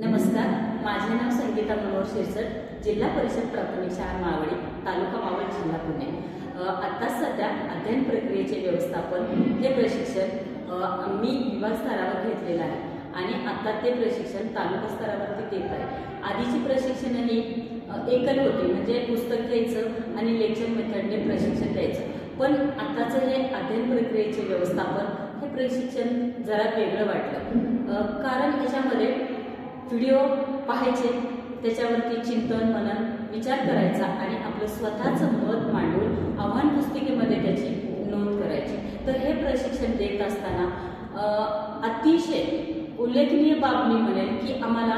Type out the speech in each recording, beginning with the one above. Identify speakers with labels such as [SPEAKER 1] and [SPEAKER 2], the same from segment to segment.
[SPEAKER 1] नमस्कार माझे नाव संगीता मनोहर शिरसट जिल्हा परिषद प्राथमिक शाळा मावळी तालुका मावळ जिल्हा पुणे. अ, आत्ता सध्या अध्ययन प्रक्रियेचे व्यवस्थापन हे प्रशिक्षण मी विभाग स्तरावर घेतलेलं आहे आणि आता ते प्रशिक्षण तालुका स्तरावरती देत आहे. आधीची प्रशिक्षण ही एकल होती म्हणजे पुस्तक घ्यायचं आणि लेक्चर मेथडने प्रशिक्षण द्यायचं. पण आताचं हे अध्ययन प्रक्रियेचे व्यवस्थापन हे प्रशिक्षण जरा वेगळं वाटलं. कारण याच्यामध्ये व्हिडिओ पाहायचे त्याच्यावरती चिंतन मनन विचार करायचा आणि आपलं स्वतःचं मत मांडून आव्हान पुस्तिकेमध्ये त्याची नोंद करायची. तर हे प्रशिक्षण देत असताना अतिशय उल्लेखनीय बाब मी म्हणेल की आम्हाला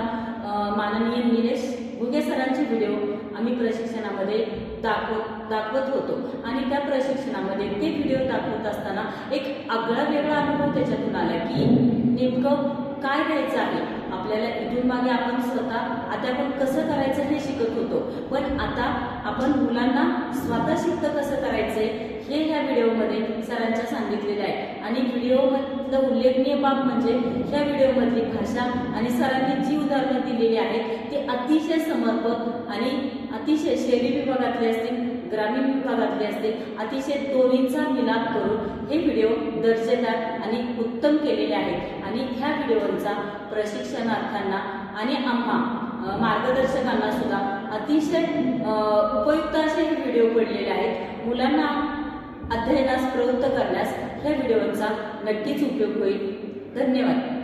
[SPEAKER 1] माननीय निलेश गुगे सरांचे व्हिडिओ आम्ही प्रशिक्षणामध्ये दाखवत दाखवत होतो. आणि त्या प्रशिक्षणामध्ये ते व्हिडिओ दाखवत असताना एक आगळा वेगळा अनुभव त्याच्यातून आला की नेमकं काय घ्यायचं आहे? आपल्याला इथून मागे आपण स्वतः आता आपण कसं करायचं हे शिकत होतो. पण आता आपण मुलांना स्वतः शिकतं कसं करायचंय हे ह्या व्हिडिओमध्ये सरांच्या सांगितलेलं आहे. आणि व्हिडिओमधलं उल्लेखनीय बाब म्हणजे ह्या व्हिडिओमधली भाषा आणि सरांनी जी उदाहरणं दिलेली आहेत ते अतिशय समर्पक आणि अतिशय शहरी विभागातले असतील ग्रामीण विभागातले असतील अतिशय दोन्हीचा मिलाप करून हे व्हिडिओ दर्जेदार आणि उत्तम केलेले आहेत. आणि ह्या व्हिडिओचा प्रशिक्षणार्थांना आणि आम्हा मार्गदर्शकांना सुद्धा अतिशय उपयुक्त असे हे व्हिडिओ पडलेले आहेत. मुलांना अध्ययनास प्रवृत्त करण्यास ह्या व्हिडिओचा नक्कीच उपयोग होईल. धन्यवाद.